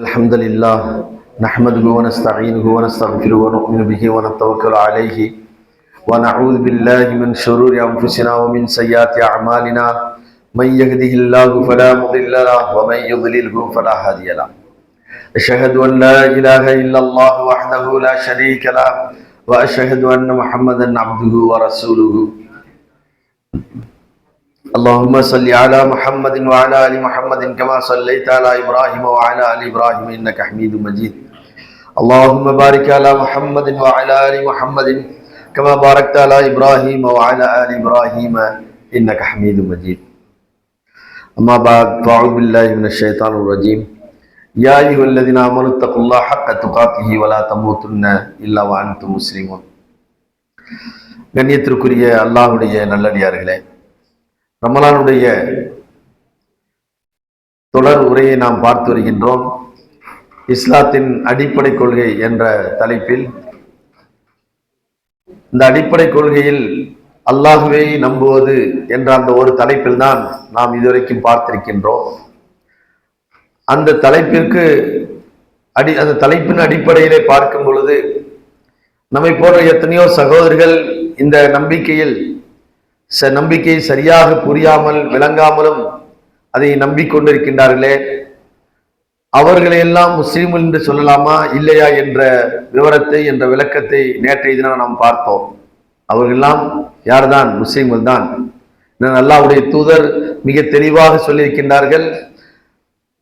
الحمد لله نحمده ونستعينه ونستغفره ونؤمن به ونتوكل عليه ونعوذ بالله من شرور أنفسنا ومن سيئات أعمالنا. من يهده الله فلا مضل له ومن يضلله فلا هادي له. أشهد أن لا إله إلا الله وحده لا شريك له وأشهد أن محمدا عبده ورسوله. اللهم صل على محمد وعلى ال محمد كما صليت على ابراهيم وعلى ال ابراهيم انك حميد مجيد اللهم بارك على محمد وعلى ال محمد كما باركت على ابراهيم وعلى ال ابراهيم انك حميد مجيد اما بعد فاعوذ بالله من الشيطان الرجيم يا ايها الذين امنوا اتقوا الله حق تقاته ولا تموتن الا وانتم مسلمون கண்ணியத்திற்குரிய அல்லாஹ்வுடைய நல்லடியார்களே ரமலானுடைய தொடர் உரையை நாம் பார்த்து வருகின்றோம். இஸ்லாத்தின் அடிப்படை கொள்கை என்ற தலைப்பில். இந்த அடிப்படை கொள்கையில் அல்லாஹுவை நம்புவது என்ற அந்த ஒரு தலைப்பில் தான் நாம் இதுவரைக்கும் பார்த்திருக்கின்றோம். அந்த தலைப்பிற்கு அடி அந்த தலைப்பின் அடிப்படையிலே பார்க்கும் பொழுது நம்மை போன்ற எத்தனையோ சகோதரர்கள் இந்த நம்பிக்கையில் ச நம்பிக்கை சரியாக புரியாமல் விளங்காமலும் அதை நம்பிக்கொண்டிருக்கின்றார்களே. அவர்களையெல்லாம் முஸ்லீம்கள் என்று சொல்லலாமா? இல்லையா என்ற விவரத்தை என்ற விளக்கத்தை நேற்றைய தினம் நாம் பார்த்தோம். அவர்களெல்லாம் யார்தான்? முஸ்லீம்கள் தான். அல்லாவுடைய தூதர் மிக தெளிவாக சொல்லியிருக்கின்றார்கள்.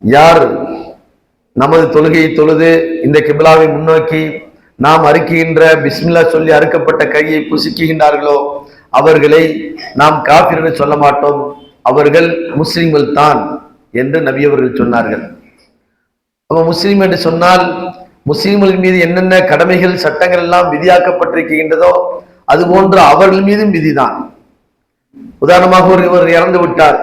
யார் நமது தொழுகையை தொழுது இந்த கிபிலாவை முன்னோக்கி நாம் அறுக்கின்ற பிஸ்மில்லா சொல்லி அறுக்கப்பட்ட கையை புசுக்குகின்றார்களோ அவர்களை நாம் காபிர்கள் சொல்ல மாட்டோம். அவர்கள் முஸ்லிம்கள் தான் என்று நபியவர்கள் சொன்னார்கள். அப்போ முஸ்லீம் என்று சொன்னால் முஸ்லீம்கள் மீது என்னென்ன கடமைகள் சட்டங்கள் எல்லாம் விதியாக்கப்பட்டிருக்கின்றதோ அது போன்று அவர்கள் மீதும் விதிதான். உதாரணமாக ஒருவர் இறந்து விட்டார்.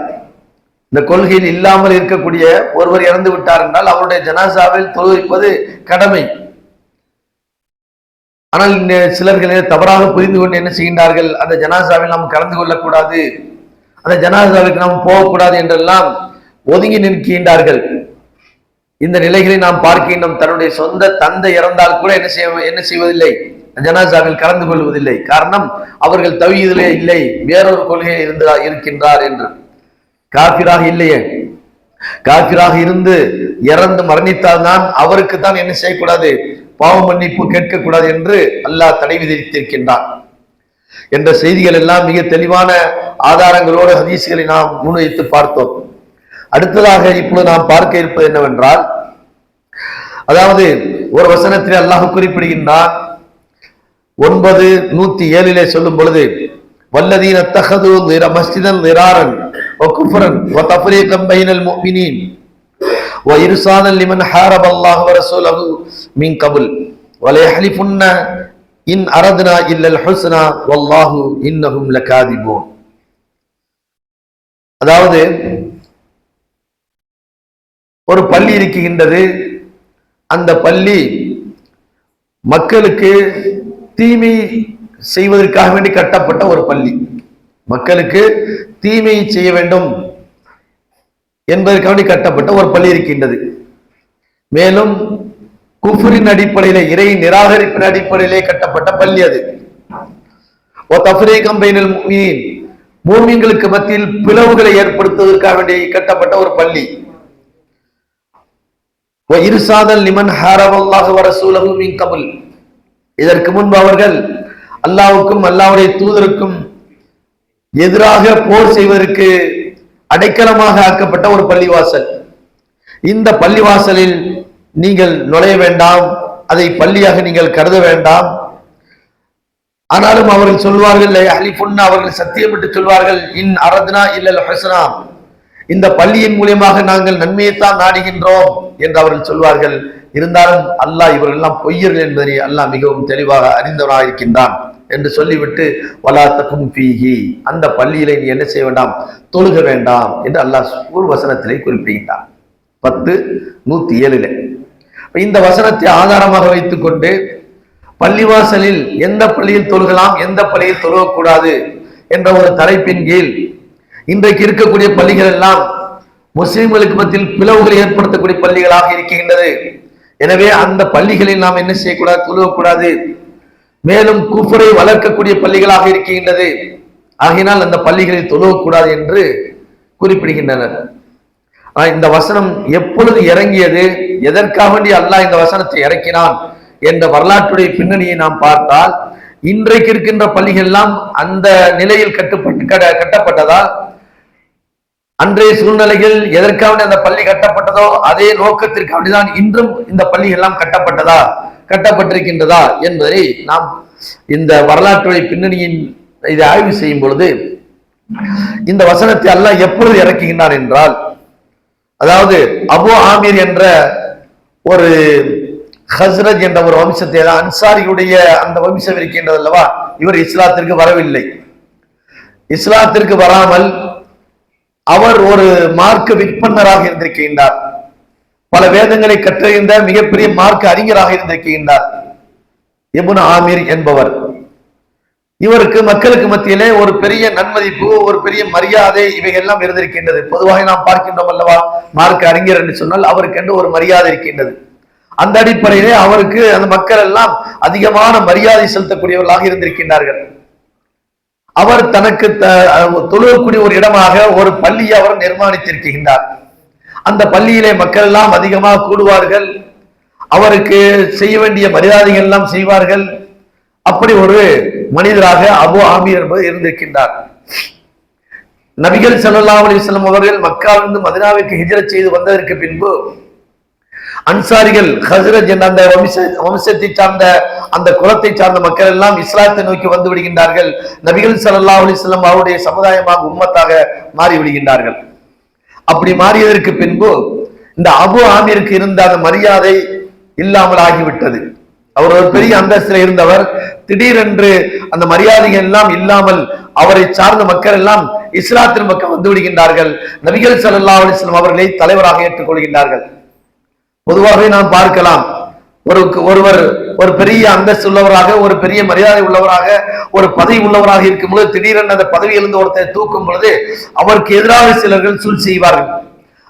இந்த கொள்கையில் இல்லாமல் இருக்கக்கூடிய ஒருவர் இறந்து விட்டார் என்றால் அவருடைய ஜனாசாவில் தொழுவிப்பது கடமை. ஆனால் இந்த சிலர்கள் தவறாக புரிந்து கொண்டு என்ன செய்கின்றார்கள்? அந்த ஜனாசாவில் நாம் கலந்து கொள்ளக்கூடாது. அந்த ஜனாசாவிற்கு நாம் போகக்கூடாது என்றெல்லாம் ஒதுங்கி நிற்கின்றார்கள். இந்த நிலைகளை நாம் பார்க்கின்றோம். தன்னுடைய சொந்த தந்தை இறந்தால் கூட என்ன செய்ய என்ன செய்வதில்லை? ஜனாசாவில் கலந்து கொள்வதில்லை. காரணம் அவர்கள் தவியிலே இல்லை. வேறொரு கொள்கையில் இருந்து இருக்கின்றார் என்று. காபிராக இல்லையே. காபிராக இருந்து இறந்து மரணித்தால் தான் அவருக்கு தான் என்ன செய்யக்கூடாது? பாவ மன்னிப்பு கேட்கக்கூடாது என்று அல்லாஹ் தடை விதித்திருக்கின்றான். என்ற செய்திகள் எல்லாம் மிக தெளிவான ஆதாரங்களோடு ஹதீசுகளை நாம் முன்வைத்து பார்த்தோம். அடுத்ததாக இப்பொழுது நாம் பார்க்க இருப்பது என்னவென்றால் அதாவது ஒரு வசனத்தில் அல்லாஹ் குறிப்பிடுகின்றான். ஒன்பது நூத்தி ஏழிலே சொல்லும் பொழுது வல்லதீன தகது நிற மஸ்ஜிதன் நிராரன் ஒக்குஃபரன் ஒ தஃப்ரீகம் பைனல் முஃமினீன் وإرسالا لمن حارب الله ورسوله من قبل ولا يحلفن إن أردنا إلا الحسنى والله إنهم لكاذبون அதாவது ஒரு பள்ளி இருக்கின்றது அந்த பள்ளி மக்களுக்கு தீமை செய்வதற்காக வேண்டி கட்டப்பட்ட ஒரு பள்ளி. மக்களுக்கு தீமையை செய்ய வேண்டும் என்பதற்காக வேண்டி கட்டப்பட்ட ஒரு பள்ளி இருக்கின்றது. மேலும் குஃபரின் அடிப்படையிலே இறை நிராகரிப்பின் அடிப்படையிலே கட்டப்பட்ட பள்ளி அது. ஓ மத்தியில் பிளவுகளை ஏற்படுத்துவதற்காக வேண்டிய கட்டப்பட்ட ஒரு பள்ளி. ஓ இருசாதல் லிமன் ஹாரவல்லாஹு வரசூலஹு மின் கபுல். இதற்கு முன்பு அவர்கள் அல்லாவுக்கும் அல்லாவுடைய தூதருக்கும் எதிராக போர் செய்வதற்கு அடைக்கலமாக ஆக்கப்பட்ட ஒரு பள்ளிவாசல். இந்த பள்ளிவாசலில் நீங்கள் நுழைய வேண்டாம். அதை பள்ளியாக நீங்கள் கருத வேண்டாம். ஆனாலும் அவர்கள் சொல்வார்கள் அலிபுன்னா அவர்கள் சத்தியமிட்டு சொல்வார்கள் இன் அரத்னா இல்லல் ஹசனா இந்த பள்ளியின் மூலியமாக நாங்கள் நன்மையைத்தான் நாடுகின்றோம் என்று அவர்கள் சொல்வார்கள். இருந்தாலும் அல்லாஹ் இவர்கள் எல்லாம் பொய்யர்கள் என்பதை அல்லாஹ் மிகவும் தெளிவாக அறிந்தவராக இருக்கின்றான் என்று சொல்லிவிட்டு வலாத்தக்கும் பீகி அந்த பள்ளியிலே நீ என்ன செய்ய வேண்டாம்? தொழுக வேண்டாம் என்று அல்லாஹ் ஒரு வசனத்திலே குறிப்பிடுகின்றார் பத்து நூத்தி ஏழுல இந்த வசனத்தை ஆதாரமாக வைத்துக்கொண்டு பள்ளிவாசலில் எந்த பள்ளியில் தொழுகலாம் எந்த பள்ளியில் தொழுகக்கூடாது என்ற ஒரு தலைப்பின் கீழ் இன்றைக்கு இருக்கக்கூடிய பள்ளிகள் எல்லாம் முஸ்லிம்களுக்கு மத்தியில் பிளவுகளை ஏற்படுத்தக்கூடிய பள்ளிகளாக இருக்கின்றது. எனவே அந்த பள்ளிகளில் நாம் என்ன செய்யக்கூடாது? தொழுகக்கூடாது. மேலும் குஃபரை வளர்க்கக்கூடிய பள்ளிகளாக இருக்கின்றது. ஆகினால் அந்த பள்ளிகளில் தொழுவக்கூடாது என்று குறிப்பிடுகின்றனர். இந்த வசனம் எப்பொழுது இறங்கியது? எதற்காக வேண்டி அல்லாஹ் இந்த வசனத்தை இறக்கினான்? என்ற வரலாற்றுடைய பின்னணியை நாம் பார்த்தால் இன்றைக்கு இருக்கின்ற பள்ளிகள் எல்லாம் அந்த நிலையில் கட்டுப்பட்டு கட்டப்பட்டதா? அன்றைய சூழ்நிலைகள் எதற்காக அந்த பள்ளி கட்டப்பட்டதோ அதே நோக்கத்திற்கு அப்படிதான் இன்றும் இந்த பள்ளிகள் எல்லாம் கட்டப்பட்டதா? கட்டப்பட்டிருக்கின்றதா என்பதை நாம் இந்த வரலாற்றுடைய பின்னணியின் இதை ஆய்வு செய்யும் பொழுது இந்த வசனத்தை அல்லாஹ் எப்பொழுது இறக்குகின்றார் என்றால் அதாவது அபு ஆமீர் என்ற ஒரு ஹஸ்ரத் என்ற ஒரு வம்சத்தை தான் அன்சாரியுடைய அந்த வம்சம் இருக்கின்றது அல்லவா இவர் இஸ்லாத்திற்கு வரவில்லை. இஸ்லாத்திற்கு வராமல் அவர் ஒரு மார்க்க விற்பனராக இருந்திருக்கின்றார். பல வேதங்களை கற்றறிந்த மிகப்பெரிய மார்க்க அறிஞராக இருந்திருக்கின்றார். இப்னு ஆமீர் என்பவர். இவருக்கு மக்களுக்கு மத்தியிலே ஒரு பெரிய நன்மதிப்பு ஒரு பெரிய மரியாதை இவையெல்லாம் இருந்திருக்கின்றது. பொதுவாக நாம் பார்க்கின்றோம் அல்லவா மார்க்க அறிஞர் என்று சொன்னால் அவருக்கு என்று ஒரு மரியாதை இருக்கின்றது. அந்த அடிப்படையிலே அவருக்கு அந்த மக்கள் எல்லாம் அதிகமான மரியாதை செலுத்தக்கூடியவர்களாக இருந்திருக்கின்றார்கள். அவர் தனக்கு த- தொழுகக்கூடிய ஒரு இடமாக ஒரு பள்ளியை அவர் நிர்மாணித்திருக்கின்றார். அந்த பள்ளியிலே மக்கள் எல்லாம் அதிகமாக கூடுவார்கள். அவருக்கு செய்ய வேண்டிய மரியாதைகள் எல்லாம் செய்வார்கள். அப்படி ஒரு மனிதராக அபு ஆமீர் என்பது இருந்திருக்கின்றார். நபிகள் சல்லா அலைஹி வஸல்லம் அவர்கள் மக்காவிலிருந்து மதினாவிற்கு ஹிஜரத் செய்து வந்ததற்கு பின்பு அன்சாரிகள் ஹசரத் என்ற அந்த வம்ச வம்சத்தை சார்ந்த அந்த குலத்தை சார்ந்த மக்கள் எல்லாம் இஸ்லாத்தை நோக்கி வந்து விடுகின்றார்கள். நபிகள் சல்லா அலைஹி அவருடைய சமுதாயமாக உம்மத்தாக மாறி விடுகின்றார்கள் அப்படி மாறியதற்கு பின்பு இந்த அபு ஆமிருக்கு இருந்த அந்த மரியாதை இல்லாமல் ஆகிவிட்டது அவர் ஒரு பெரிய அந்தஸ்தில் இருந்தவர். திடீரென்று அந்த மரியாதைகள் எல்லாம் இல்லாமல் அவரை சார்ந்த மக்கள் எல்லாம் இஸ்லாத்தின் பக்கம் வந்து விடுகின்றார்கள். நபிகள் சல்லா அலைஹி அவர்களை தலைவராக ஏற்றுக்கொள்கின்றார்கள். பொதுவாகவே நாம் பார்க்கலாம் ஒரு ஒருவர் ஒரு பெரிய அந்தஸ்து உள்ளவராக ஒரு பெரிய மரியாதை உள்ளவராக ஒரு பதவி உள்ளவராக இருக்கும் பொழுது திடீரென அந்த பதவியிலிருந்து ஒருத்தர் தூக்கும் பொழுது அவருக்கு எதிராக சிலர்கள் சூழ் செய்வார்கள்.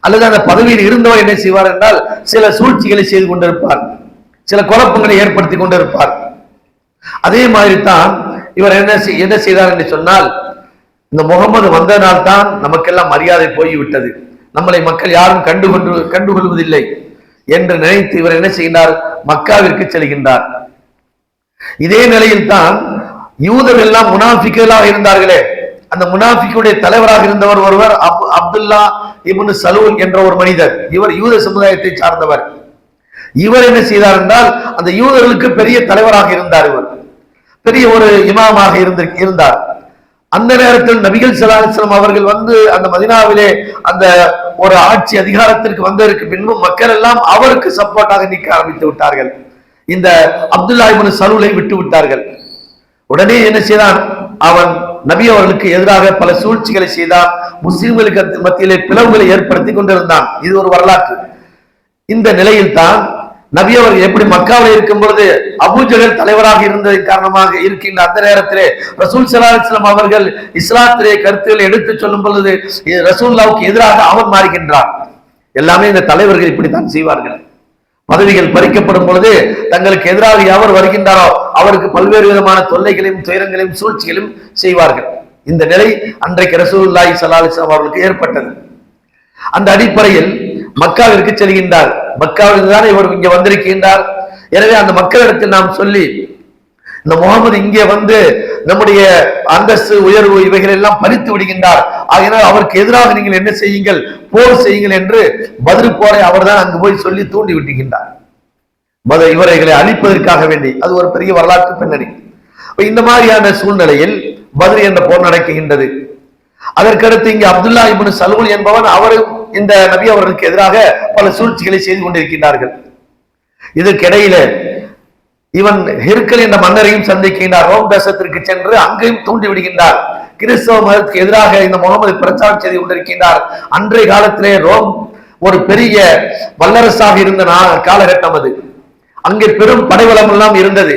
அல்லது அந்த பதவியில் இருந்தவர் என்ன செய்வார் என்றால் சில சூழ்ச்சிகளை செய்து கொண்டிருப்பார். சில குழப்பங்களை ஏற்படுத்தி கொண்டிருப்பார். அதே மாதிரி தான் இவர் என்ன என்ன செய்தார் என்று சொன்னால் இந்த முகமது வந்ததனால் தான் நமக்கெல்லாம் மரியாதை போய்விட்டது. நம்மளை மக்கள் யாரும் கண்டுகொண்டு கண்டுகொள்வதில்லை. என்று நினைத்து இவர் என்ன செய்கிறார் மக்காவிற்கு செல்கின்றார். இதே நிலையில் தான் யூதர் எல்லாம் முனாஃபிக்கலாக இருந்தார்களே. அந்த முனாஃபிக்குடைய தலைவராக இருந்தவர் ஒருவர் அப் அப்துல்லா இப்னு சலூல் என்ற ஒரு மனிதர். இவர் யூத சமுதாயத்தை சார்ந்தவர். இவர் என்ன செய்தார் என்றால் அந்த யூதர்களுக்கு பெரிய தலைவராக இருந்தார் இவர். பெரிய ஒரு இமாமாக இருந்து இருந்தார். அந்த நேரத்தில் நபிகள் ஸல்லல்லாஹு அவர்கள் வந்து அந்த மதினாவிலே அந்த ஒரு ஆட்சி அதிகாரத்திற்கு வந்ததற்கு பின்பு மக்கள் எல்லாம் அவருக்கு சப்போர்ட்டாக நிற்க ஆரம்பித்து விட்டார்கள். இந்த அப்துல்லா சலூலை விட்டு விட்டார்கள். உடனே என்ன செய்தான்? அவன் நபி அவர்களுக்கு எதிராக பல சூழ்ச்சிகளை செய்தான். முஸ்லிம்களுக்கு மத்தியிலே பிளவுகளை ஏற்படுத்தி கொண்டிருந்தான். இது ஒரு வரலாற்று. இந்த நிலையில் தான் நபி அவர் எப்படி மக்காவில் இருக்கும் பொழுது அபூஜகல் தலைவராக இருந்ததன் காரணமாக இருக்கின்ற அந்த நேரத்திலே ரசூல் சலாஹ்லாம் அவர்கள் இஸ்லாத்திலே கருத்துக்களை எடுத்துச் சொல்லும் பொழுது ரசூல்லாவுக்கு எதிராக அவன் மாறுகின்றார். எல்லாமே இந்த தலைவர்கள் இப்படித்தான் செய்வார்கள். பதவிகள் பறிக்கப்படும் பொழுது தங்களுக்கு எதிராக எவர் வருகின்றாரோ அவருக்கு பல்வேறு விதமான தொல்லைகளையும் துயரங்களையும் சூழ்ச்சிகளையும் செய்வார்கள். இந்த நிலை அன்றைக்கு ரசூல்லாய் சலாஹ் அலைஹி அவர்களுக்கு ஏற்பட்டது. அந்த அடிப்படையில் மக்காவிற்கு செல்கின்றார். மக்காவில் தான் இவர் இங்க வந்திருக்கின்றார். எனவே அந்த மக்களிடத்தில் நாம் சொல்லி இந்த முகமது இங்கே வந்து நம்முடைய அந்தஸ்து உயர்வு இவைகள் எல்லாம் பறித்து விடுகின்றார். ஆகினால் அவருக்கு எதிராக நீங்கள் என்ன செய்யுங்கள் போர் செய்யுங்கள் என்று பதில் போரை அவர்தான் அங்கு போய் சொல்லி தூண்டி விட்டுகின்றார். மத இவரைகளை அழிப்பதற்காக வேண்டி. அது ஒரு பெரிய வரலாற்று பின்னணி. இந்த மாதிரியான சூழ்நிலையில் பதில் என்ற போர் நடக்குகின்றது அதற்கடுத்து இங்கே அப்துல்லா இபின் சலூல் என்பவன் அவரும் இந்த நபி அவர்களுக்கு எதிராக பல சூழ்ச்சிகளை செய்து கொண்டிருக்கின்றார்கள். இதற்கிடையில இவன் ஹிர்கல் என்ற மன்னரையும் சந்திக்கின்றார். ரோம் தேசத்திற்கு சென்று அங்கேயும் தூண்டி விடுகின்றார் கிறிஸ்தவ மதத்துக்கு எதிராக இந்த முகமது பிரச்சாரம் செய்து கொண்டிருக்கின்றார். அன்றைய காலத்திலே ரோம் ஒரு பெரிய வல்லரசாக இருந்த காலகட்டம் அது. அங்கே பெரும் படைவளம் எல்லாம் இருந்தது.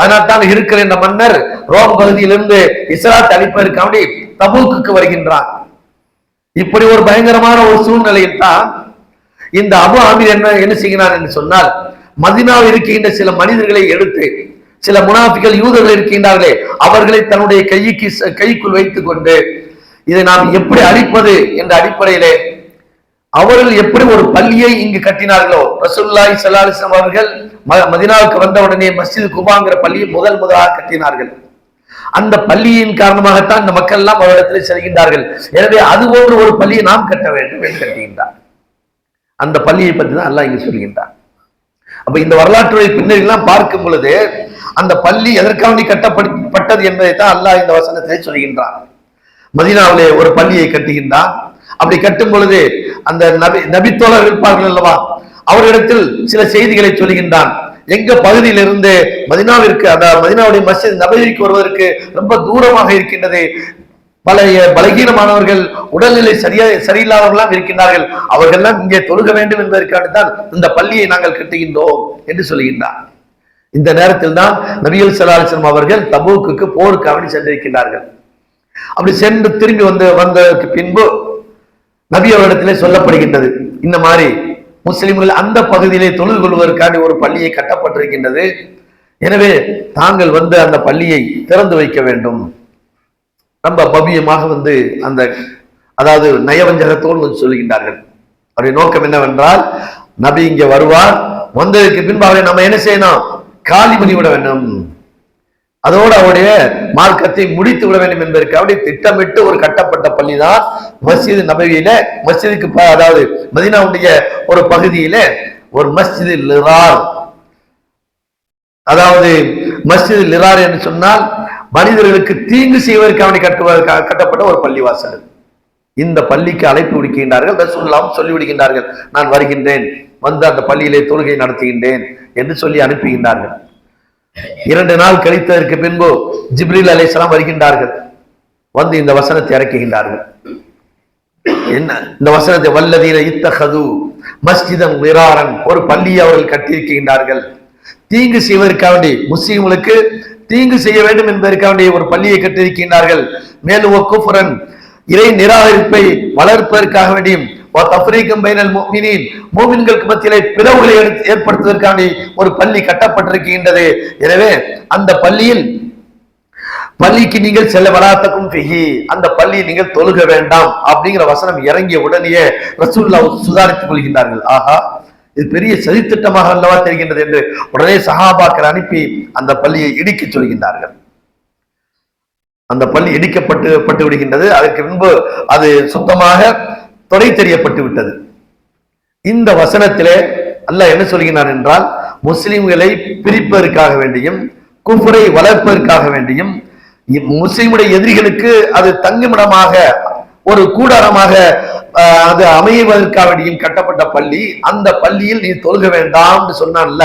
அதனால் தான் இருக்கிற இந்த மன்னர் ரோம் பகுதியிலிருந்து இஸ்லாத்தை அழிப்பதற்காண்டி தபூக்கு வருகின்றான். இப்படி ஒரு பயங்கரமான ஒரு சூழ்நிலையில் தான் இந்த அபு ஆமீர் என்ன என்ன செய்கிறார் என்று சொன்னால் மதினாவில் இருக்கின்ற சில மனிதர்களை எடுத்து சில முனாஃபிகள் யூதர்கள் இருக்கின்றார்களே அவர்களை தன்னுடைய கைக்கு கைக்குள் வைத்துக் கொண்டு இதை நாம் எப்படி அழிப்பது என்ற அடிப்படையிலே அவர்கள் எப்படி ஒரு பள்ளியை இங்கு கட்டினார்களோ ரசூல்லாய் சல்லாஹம் அவர்கள் மதினாவுக்கு வந்தவுடனே மஸ்ஜித் குபாங்கிற பள்ளியை முதல் முதலாக கட்டினார்கள். அந்த பள்ளியின் காரணமாகத்தான் இந்த மக்கள் எல்லாம் அவரிடத்தில் செல்கின்றார்கள். எனவே அது போன்ற ஒரு பள்ளியை நாம் கட்ட வேண்டும் என்று கட்டுகின்றார் அந்த பள்ளியை பற்றி தான் அல்லாஹ் இங்கு சொல்கின்றார் அப்ப இந்த வரலாற்றுடைய பின்னணியெல்லாம் பார்க்கும் பொழுது அந்த பள்ளி எதற்காக கட்டப்பட்டது என்பதை தான் அல்லாஹ் இந்த வசனத்தை சொல்கின்றான். மதினாவிலே ஒரு பள்ளியை கட்டுகின்றான். அப்படி கட்டும் பொழுது அந்த நபி நபித்தோழர் இருப்பார்கள் அல்லவா? அவரிடத்தில் சில செய்திகளை சொல்கின்றான். எங்க பகுதியிலிருந்து மதினாவிற்கு அந்த மதினாவுடைய மஸ்ஜித் நபவிக்கு வருவதற்கு ரொம்ப தூரமாக இருக்கின்றது. பல பலகீனமானவர்கள் உடல்நிலை சரியா சரியில்லாதவர்களாம் இருக்கின்றார்கள். அவர்கள்லாம் இங்கே தொழுக வேண்டும் என்பதற்காக தான் இந்த பள்ளியை நாங்கள் கட்டுகின்றோம் என்று சொல்கின்றார். இந்த நேரத்தில் தான் நபிகள் சலாஹம் அவர்கள் தபூக்குக்கு போருக்காக சென்றிருக்கின்றார்கள். அப்படி சென்று திரும்பி வந்து வந்ததற்கு பின்பு நபி அவரிடத்திலே சொல்லப்படுகின்றது. இந்த மாதிரி முஸ்லிம்கள் அந்த பகுதியிலே தொழுது கொள்வதற்கான ஒரு பள்ளியை கட்டப்பட்டிருக்கின்றது. எனவே தாங்கள் வந்து அந்த பள்ளியை திறந்து வைக்க வேண்டும். ரொம்ப பவ்யமாக வந்து அந்த அதாவது நயவஞ்சகத்தோடு வந்து சொல்லுகின்றார்கள். அவருடைய நோக்கம் என்னவென்றால் நபி இங்கே வருவார் வந்ததற்கு பின்பு அவரை நம்ம என்ன செய்யணும்? காலி பண்ணிவிட வேண்டும். அதோடு அவருடைய மார்க்கத்தை முடித்து விட வேண்டும் என்பதற்காக திட்டமிட்டு ஒரு கட்டப்பட்ட பள்ளி தான் மஸ்ஜித் நபவியில மஸ்ஜிதுக்கு அதாவது மதினாவுடைய ஒரு பகுதியில ஒரு மஸ்ஜித் லிரார். அதாவது மஸ்ஜித் லிரார் என்று சொன்னால் மனிதர்களுக்கு தீங்கு செய்வதற்கு அவனை கட்டுவதற்காக கட்டப்பட்ட ஒரு பள்ளிவாசல். இந்த பள்ளிக்கு அழைப்பு விடுக்கின்றார்கள் ரசூல்லாம் சொல்லிவிடுகின்றார்கள் நான் வருகின்றேன் வந்து அந்த பள்ளியிலே தொழுகை நடத்துகின்றேன் என்று சொல்லி அனுப்புகின்றார்கள். இரண்டு நாள் கழித்ததற்கு பின்பு ஜிப்ரில் அலைஹிஸ்ஸலாம் வருகின்றார்கள். வந்து இந்த வசனத்தை இறக்குகின்றார்கள். என்ன? இந்த வசனத்தை வல்லதீர இத்தகது மஸ்ஜிதம் விராரன் ஒரு பள்ளியை அவர்கள் கட்டியிருக்கின்றார்கள். தீங்கு செய்வதற்காக வேண்டி முஸ்லிம்களுக்கு தீங்கு செய்ய வேண்டும் என்பதற்காக வேண்டி ஒரு பள்ளியை கட்டியிருக்கின்றார்கள். மேலும் குஃபரன் இறை நிராகரிப்பை வளர்ப்பதற்காக வேண்டியும் மூமின்களுக்கு மத்தியிலே பிளவுகளை ஏற்படுத்துவதற்கான ஒரு பள்ளி கட்டப்பட்டிருக்கின்றது. எனவே அந்த பள்ளியில் பள்ளிக்கு நீங்கள் செல்ல வராத்தக்கும் பிஹி அந்த பள்ளியை நீங்கள் தொழுக வேண்டாம் அப்படிங்கிற வசனம் இறங்கிய உடனேயே ரசூல்லா சுதாரித்துக் கொள்கின்றார்கள். ஆஹா இது பெரிய சதித்திட்டமாக அல்லவா தெரிகின்றது என்று உடனே சஹாபாக்கள் அனுப்பி அந்த பள்ளியை இடிக்கச் சொல்கின்றார்கள். அந்த பள்ளி இடிக்கப்பட்டு பட்டு விடுகின்றது. அதற்கு முன்பு அது சுத்தமாக தொடை தெரியப்பட்டு விட்டது இந்த வசனத்திலே அல்லாஹ் என்ன சொல்கிறான் என்றால் முஸ்லிம்களை பிரிப்பதற்காக வேண்டியும் குஃபரை வளர்ப்பதற்காக வேண்டியும் முஸ்லிமுடைய எதிரிகளுக்கு அது தங்குமிடமாக ஒரு கூடாரமாக அது அமைவதற்காக வேண்டியும் கட்டப்பட்ட பள்ளி அந்த பள்ளியில் நீ தொழுக வேண்டாம்னு சொன்னான்ல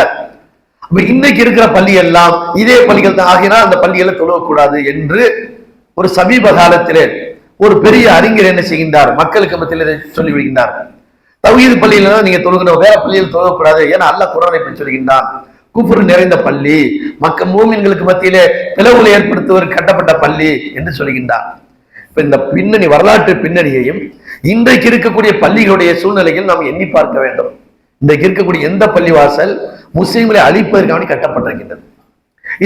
இன்னைக்கு இருக்கிற பள்ளி எல்லாம் இதே பள்ளிகள் தான். ஆகினால் அந்த பள்ளிகளை தொழுகக்கூடாது என்று ஒரு சமீப காலத்திலே ஒரு பெரிய அறிஞர் என்ன செய்கின்றார்? மக்களுக்கு மத்தியில் சொல்லி விடுகின்றார். தவீது பள்ளியில தான் நீங்க தொழுகணும் வேற பள்ளியில் தொழக்கூடாது. ஏன்னா அல்ல குரானை இப்படி சொல்கின்றான். குஃபுர் நிறைந்த பள்ளி மக்க மூமின்களுக்கு மத்தியிலே பிளவுகளை ஏற்படுத்துவது கட்டப்பட்ட பள்ளி என்று சொல்கின்றார். இப்ப இந்த பின்னணி வரலாற்று பின்னணியையும் இன்றைக்கு இருக்கக்கூடிய பள்ளிகளுடைய சூழ்நிலையில் நாம் எண்ணி பார்க்க வேண்டும். இன்றைக்கு இருக்கக்கூடிய எந்த பள்ளிவாசல் முஸ்லீம்களை அழிப்பதற்காக கட்டப்பட்டிருக்கின்றது.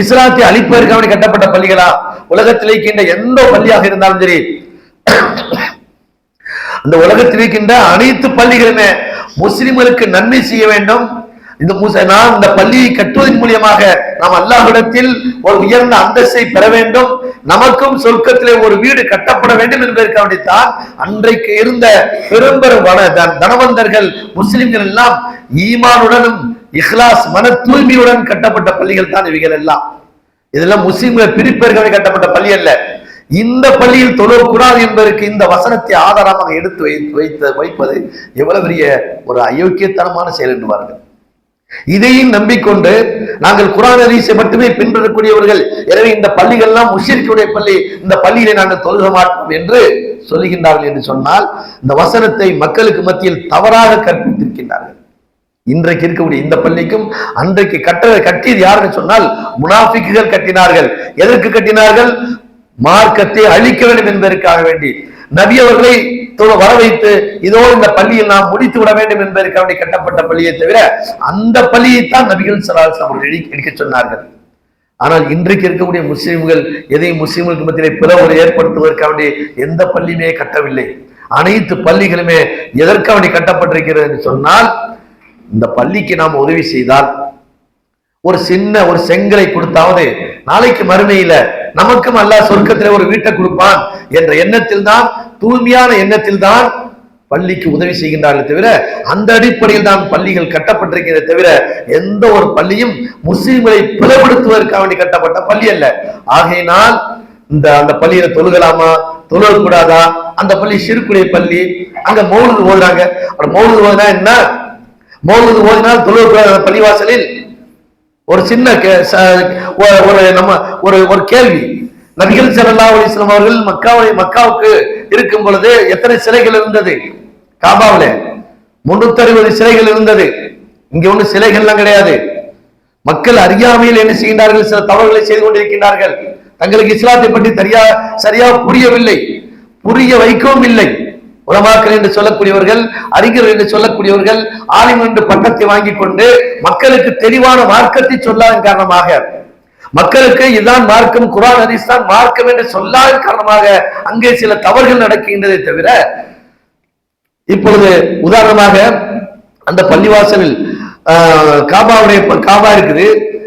இஸ்லாத்தை அழிப்பதற்காக கட்டப்பட்ட பள்ளிகளா? உலகத்தில் இருக்கின்ற எந்த பள்ளியாக இருந்தாலும் சரி அந்த உலகத்தில் இருக்கின்ற அனைத்து பள்ளிகளுமே முஸ்லிம்களுக்கு நன்மை செய்ய வேண்டும். இந்த முச- நாம் இந்த பள்ளியை கட்டுவதன் மூலியமாக நாம் அல்லாஹிடத்தில் ஒரு உயர்ந்த அந்தஸ்தை பெற வேண்டும். நமக்கும் சொர்க்கத்திலே ஒரு வீடு கட்டப்பட வேண்டும் என்பதற்காக வேண்டித்தான் அன்றைக்கு இருந்த பெரும்பெரும் வன தனவந்தர்கள் முஸ்லிம்கள் எல்லாம் ஈமானுடனும் இஹ்லாஸ் மன தூய்மையுடன் கட்டப்பட்ட பள்ளிகள் தான் இவைகள் எல்லாம். இதெல்லாம் முஸ்லிம்களை பிரிப்பவர்களை கட்டப்பட்ட பள்ளி அல்ல. இந்த பள்ளியில் தொழக்கூடாது என்பதற்கு இந்த வசனத்தை ஆதாரமாக எடுத்து வைத்து வைத்த வைப்பது எவ்வளவு பெரிய ஒரு அயோக்கியத்தனமான செயல் என்பார்கள் இதையும் நம்பிக்கொண்டு நாங்கள் குரான் அரிசை மட்டுமே பின்பற்றக்கூடியவர்கள் எனவே இந்த பள்ளிகள்லாம் முஷிரிக்குடைய பள்ளி இந்த பள்ளியிலே நாங்கள் தொழுக மாட்டோம் என்று சொல்லுகின்றார்கள் என்று சொன்னால் இந்த வசனத்தை மக்களுக்கு மத்தியில் தவறாக கற்பித்திருக்கின்றார்கள். இன்றைக்கு இருக்கக்கூடிய இந்த பள்ளிக்கும் அன்றைக்கு கட்ட கட்டியது யாருன்னு சொன்னால் முனாஃபிக்குகள் கட்டினார்கள். எதற்கு கட்டினார்கள்? மார்க்கத்தை அழிக்க வேண்டும் என்பதற்காக வேண்டி நபி அவர்களை வர வைத்து இதோ இந்த பள்ளியில் நாம் முடித்து விட வேண்டும் என்பதற்காக கட்டப்பட்ட பள்ளியை தவிர அந்த பள்ளியைத்தான் நபிகள் சலாஸ் அவர்கள் இடிக்க சொன்னார்கள். ஆனால் இன்றைக்கு இருக்கக்கூடிய முஸ்லிம்கள் எதையும் முஸ்லீம்களுக்கு மத்தியிலே பிளவு ஏற்படுத்துவதற்காக வேண்டி எந்த பள்ளியுமே கட்டவில்லை. அனைத்து பள்ளிகளுமே எதற்காக வேண்டி கட்டப்பட்டிருக்கிறது என்று சொன்னால் இந்த பள்ளிக்கு நாம் உதவி செய்தால் ஒரு சின்ன ஒரு செங்கலை கொடுத்தாவது நாளைக்கு மறுமையில நமக்கும் அல்ல சொர்க்கத்தில் ஒரு வீட்டை கொடுப்பான் என்ற எண்ணத்தில் தான் தூய்மையான எண்ணத்தில் தான் பள்ளிக்கு உதவி செய்கின்றார்கள் தவிர அந்த அடிப்படையில் தான் பள்ளிகள் கட்டப்பட்டிருக்கிறதே தவிர எந்த ஒரு பள்ளியும் முஸ்லிம்களை பிளவுபடுத்துவதற்காக வேண்டி கட்டப்பட்ட பள்ளி அல்ல. ஆகையினால் இந்த அந்த பள்ளியில தொழுகலாமா தொழுகக்கூடாதா அந்த பள்ளி சிறுக்குடைய பள்ளி அங்க மௌலுது ஓதுறாங்க. அப்ப மௌலுது ஓதுனா என்ன? மௌலுது ஓதினால் தொழுகக்கூடாத அந்த பள்ளிவாசலில். ஒரு சின்ன ச- ஒ- ஒரு நம்ம ஒரு ஒரு கேள்வி. நபிகள் ஸல்லல்லாஹு அலிஸ்லாம் அவர்கள் மக்காவை மக்காவுக்கு இருக்கும் பொழுது எத்தனை சிலைகள் இருந்தது? காபாவில முன்னூத்தி அறுபது சிலைகள் இருந்தது. இங்க ஒண்ணு சிலைகள்லாம் கிடையாது. மக்கள் அறியாமையில் என்ன செய்கின்றார்கள்? சில தவறுகளை செய்து கொண்டிருக்கின்றார்கள். தங்களுக்கு இஸ்லாத்தை பற்றி சரியா சரியா புரியவில்லை. புரிய வைக்கவும் இல்லை. உலமாக்கள் என்று சொல்லக்கூடியவர்கள் அறிஞர் என்று சொல்லக்கூடியவர்கள் ஆலிம் என்று பட்டத்தை வாங்கி கொண்டு மக்களுக்கு தெளிவான மார்க்கத்தை சொல்லாதன் காரணமாக மக்களுக்கு இதுதான் மார்க்கம் குரான் ஹதீஸ் தான் மார்க்கம் என்று சொல்லாதன் காரணமாக அங்கே சில தவறுகள் நடக்கின்றதை தவிர இப்பொழுது உதாரணமாக அந்த பள்ளிவாசலில் ஆஹ், காபாவுடைய காபா இருக்குது.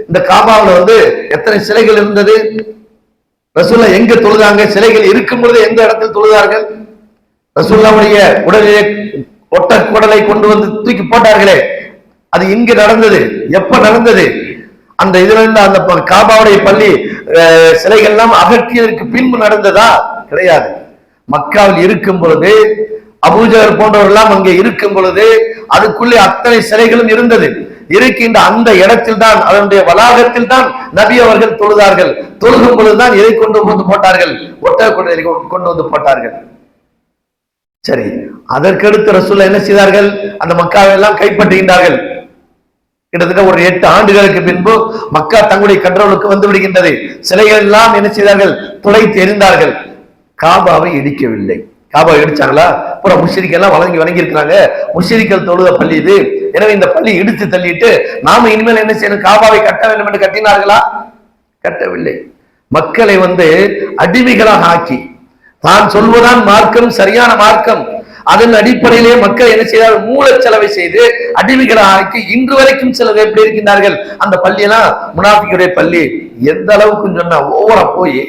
இந்த காபாவில் வந்து எத்தனை சிலைகள் இருந்தது? ரசூல்லா எங்க தொழுதாங்க? சிலைகள் இருக்கும் பொழுது எந்த இடத்தில் தொழுதார்கள்? ரசூல்லாவுடைய உடலிலே ஒட்ட குடலை கொண்டு வந்து தூக்கி போட்டார்களே அது இங்கு நடந்தது? எப்ப நடந்தது? அந்த இதுல இருந்து அந்த காபாவுடைய பள்ளி அஹ், சிலைகள் எல்லாம் அகற்றியதற்கு பின்பு நடந்ததா? கிடையாது. மக்காவில் இருக்கும் பொழுது அபூஜர் போன்றவர்கள்லாம் அங்கே இருக்கும் பொழுது அதுக்குள்ளே அத்தனை சிலைகளும் இருந்தது. இருக்கின்ற அந்த இடத்தில் தான் அதனுடைய வளாகத்தில் தான் நபி அவர்கள் தொழுதார்கள். தொழுகும் பொழுதுதான் எதை கொண்டு வந்து போட்டார்கள்? ஒட்டக கொண்டு கொண்டு வந்து போட்டார்கள். சரி அதற்கடுத்து ரசூல்லா என்ன செய்தார்கள்? அந்த மக்காவை எல்லாம் கைப்பற்றுகின்றார்கள். கிட்டத்தட்ட ஒரு எட்டு ஆண்டுகளுக்கு பின்பு மக்கா தங்களுடைய கண்ட்ரோலுக்கு வந்து விடுகின்றது. சிலைகள் எல்லாம் என்ன செய்தார்கள்? துளைத்து எரிந்தார்கள். காபாவை இடிக்கவில்லை. காபாவை இடிச்சாங்களா? அப்புறம் முஷிரிக்கெல்லாம் எல்லாம் வழங்கி இருக்கிறாங்க முஷிரிக்கள் தொழுத பள்ளி இது. எனவே இந்த பள்ளி இடித்து தள்ளிட்டு நாம இனிமேல் என்ன செய்யணும்? காபாவை கட்ட வேண்டும் என்று கட்டினார்களா? கட்டவில்லை. மக்களை வந்து அடிமைகளாக ஆக்கி தான் சொல்வதான் மார்க்கம் சரியான மார்க்கம். அதன் அடிப்படையிலே மக்கள் என்ன செய்தார்கள்? செலவை செய்து அடிமைகளாக்கி இன்று வரைக்கும் சிலர் எப்படி இருக்கின்றார்கள்? அந்த பள்ளியெல்லாம் முனாஃபிக்குடைய பள்ளி. எந்த அளவுக்கு சொன்னா ஓவரா போய்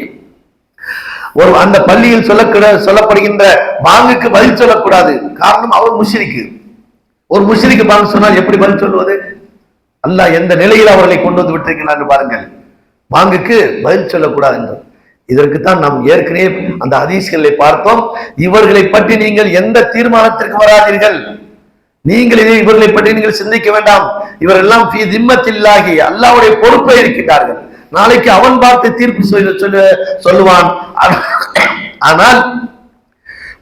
ஒரு அந்த பள்ளியில் சொல்லக்கூட சொல்லப்படுகின்ற பாங்குக்கு பதில் சொல்லக்கூடாது. காரணம் அவர் முஷிரிக்கு. ஒரு முஷிரிக்கு பாங்கு சொன்னால் எப்படி பதில் சொல்லுவது? அல்லாஹ் எந்த நிலையில் அவர்களை கொண்டு வந்து விட்டிருக்கிறார் பாருங்கள். பாங்குக்கு பதில் சொல்லக்கூடாது என்று. இதற்குத்தான் நாம் ஏற்கனவே அந்த ஹதீஸ்களை பார்த்தோம் இவர்களை பற்றி நீங்கள் எந்த தீர்மானத்திற்கு வராதீர்கள்? நீங்கள் இதை இவர்களை பற்றி நீங்கள் சிந்திக்க வேண்டாம். இவரெல்லாம் திம்மத்தில்லாகி அல்லாவுடைய பொறுப்பை இருக்கின்றார்கள். நாளைக்கு அவன் பார்த்து தீர்ப்பு சொல்ல சொல்ல- சொல்லுவான். ஆனால்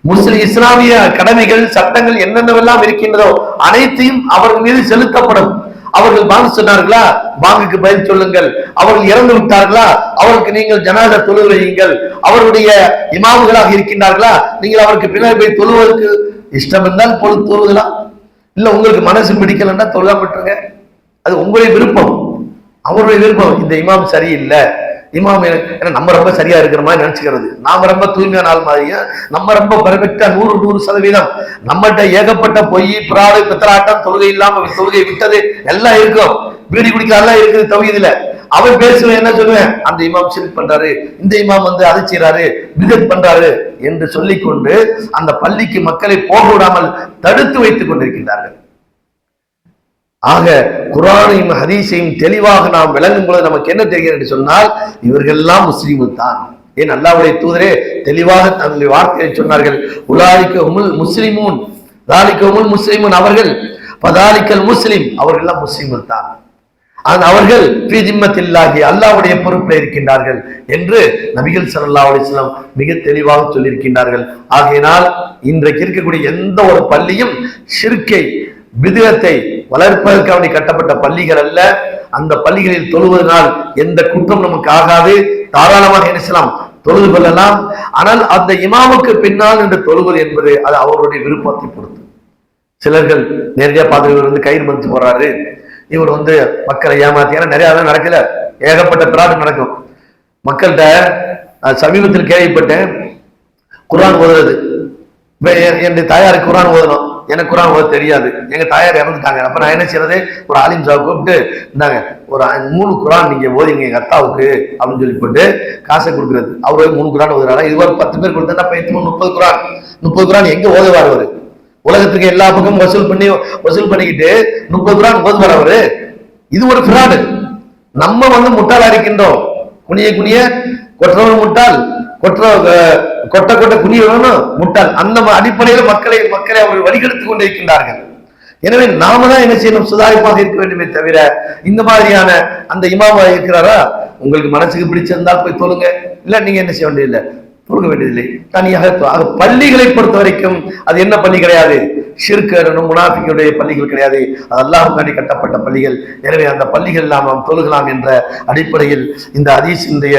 முஸ்லிம் இஸ்லாமிய கடமைகள் சட்டங்கள் என்னென்னவெல்லாம் இருக்கின்றதோ அனைத்தையும் அவர்கள் மீது செலுத்தப்படும். அவர்கள் பாங்கு சொன்னார்களா? பாங்குக்கு பதில் சொல்லுங்கள். அவர்கள் இறந்து விட்டார்களா? அவருக்கு நீங்கள் ஜனாத தொழு வையுங்கள். அவருடைய இமாமுகளாக இருக்கின்றார்களா? நீங்கள் அவருக்கு பின்னாடி போய் தொழுவதற்கு இஷ்டம் இருந்தால் பொழுது தொழுதலாம். இல்ல உங்களுக்கு மனசு பிடிக்கலன்னா தொழுதா விட்டுருங்க. அது உங்களுடைய விருப்பம். அவருடைய விருப்பம். இந்த இமாம் சரியில்லை. இமாம் ஏன்னா நம்ம ரொம்ப சரியா இருக்கிற மாதிரி நினைச்சுக்கிறது. நாம ரொம்ப தூய்மையான ஆள் மாதிரியும் நம்ம ரொம்ப பெர்ஃபெக்டா நூறு நூறு சதவீதம். நம்மகிட்ட ஏகப்பட்ட பொய் பிராடு பித்தராட்டம் தொழுகை இல்லாம தொழுகை விட்டது எல்லாம் இருக்கும். பீடி குடிக்கலாம் இருக்குது தவிதில அவன் பேசுவேன் என்ன சொல்லுவேன்? அந்த இமாம் சிரிப் பண்றாரு. இந்த இமாம் வந்து அதை செய்யறாரு பிதத் பண்றாரு என்று சொல்லிக்கொண்டு அந்த பள்ளிக்கு மக்களை போக விடாமல் தடுத்து வைத்துக் கொண்டிருக்கின்றார்கள். ஆக குரானையும் ஹதீஸையும் தெளிவாக நாம் விளங்கும் பொழுது நமக்கு என்ன தெரிகிறது என்று சொன்னால் இவர்கள் எல்லாம் தான். ஏன் அல்லாவுடைய தூதரே தெளிவாக தன்னுடைய வார்த்தையை சொன்னார்கள். உலாலிக்க உமுல் முஸ்லிமூன் தாலிக்க உமுல் முஸ்லிமூன் அவர்கள் பதாலிக்கல் முஸ்லிம் அவர்கள்லாம் எல்லாம் தான். ஆனால் அவர்கள் ஃபீ அல்லாவுடைய பொறுப்பில் இருக்கின்றார்கள் என்று நபிகள் சல்லா அலிஸ்லாம் மிக தெளிவாக சொல்லியிருக்கின்றார்கள். ஆகையினால் இன்றைக்கு இருக்கக்கூடிய எந்த ஒரு பள்ளியும் ஷிர்கை வளர்ப்பதற்கு அவனை கட்டப்பட்ட பள்ளிகள் அல்ல. அந்த பள்ளிகளில் தொழுவதனால் எந்த குற்றம் நமக்கு ஆகாது. தாராளமாக நினைச்சலாம் தொழுது கொள்ளலாம். ஆனால் அந்த இமாமுக்கு பின்னால் என்று தொழுவது என்பது அது அவருடைய விருப்பத்தை பொறுத்து. சிலர்கள் நேரடியாக பார்த்து இவர் வந்து கயிறு மதித்து போறாரு. இவர் வந்து மக்களை ஏமாத்தி ஏன்னா நிறைய அதெல்லாம் நடக்கல. ஏகப்பட்ட பிராடு நடக்கும். மக்கள்கிட்ட சமீபத்தில் கேள்விப்பட்டேன். குரான் ஓதுறது. என் என்னுடைய தாயாருக்கு குரான் ஓதணும். எனக்கு குரான் ஓத தெரியாது. எங்க தாயார் இறந்துட்டாங்க. அப்ப நான் என்ன செய்யறது? ஒரு ஆலிம் சாவை கூப்பிட்டு இருந்தாங்க ஒரு மூணு குரான் நீங்க ஓதிங்க எங்க அத்தாவுக்கு அப்படின்னு சொல்லி போட்டு காசை கொடுக்குறது. அவரு மூணு குரான் ஓதுறாரா? இது ஒரு பத்து பேர் கொடுத்தா பைத்து முப்பது குரான். முப்பது குரான் எங்க ஓதுவார் அவரு? உலகத்துக்கு எல்லா பக்கமும் வசூல் பண்ணி வசூல் பண்ணிக்கிட்டு முப்பது குரான் ஓதுவார் அவரு? இது ஒரு ஃப்ராடு. நம்ம வந்து முட்டாளா இருக்கின்றோம். குனிய குனிய கொற்றவன் முட்டாள். கொற்ற கொட்ட கொட்ட குனியவனும் முட்டாள். அந்த அடிப்படையில் மக்களை மக்களை அவர்கள் வழிகெடுத்துக் கொண்டிருக்கின்றார்கள். எனவே நாம தான் என்ன செய்யணும்? சுதாரிப்பாக இருக்க வேண்டுமே தவிர இந்த மாதிரியான அந்த இமாமா இருக்கிறாரா? உங்களுக்கு மனசுக்கு பிடிச்சிருந்தால் போய் சொல்லுங்க இல்ல நீங்க என்ன செய்ய வேண்டியதில்லை. தொழுக வேண்டியதில்லை. தனியாக ஆக பள்ளிகளை பொறுத்த வரைக்கும் அது என்ன பள்ளி கிடையாது? சிறுக்கரனும் முனாஃபிக்குடைய பள்ளிகள் கிடையாது. அது அல்லாஹுக்காண்டி கட்டப்பட்ட பள்ளிகள். எனவே அந்த பள்ளிகள் நாம் நாம் தொழுகலாம் என்ற அடிப்படையில் இந்த அதீசினுடைய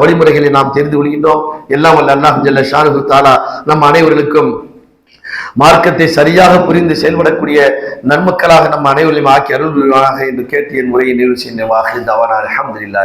வழிமுறைகளை நாம் தெரிந்து கொள்கின்றோம். எல்லாம் வல்ல அல்லாஹ் ஜல்ல ஷானு தாலா நம் அனைவர்களுக்கும் மார்க்கத்தை சரியாக புரிந்து செயல்படக்கூடிய நன்மக்களாக நம் அனைவரையும் ஆக்கி அருள் என்று கேட்டு என் முறையை நிறைவு செய்யவாக இந்த அவனால் அஹமதுல்லா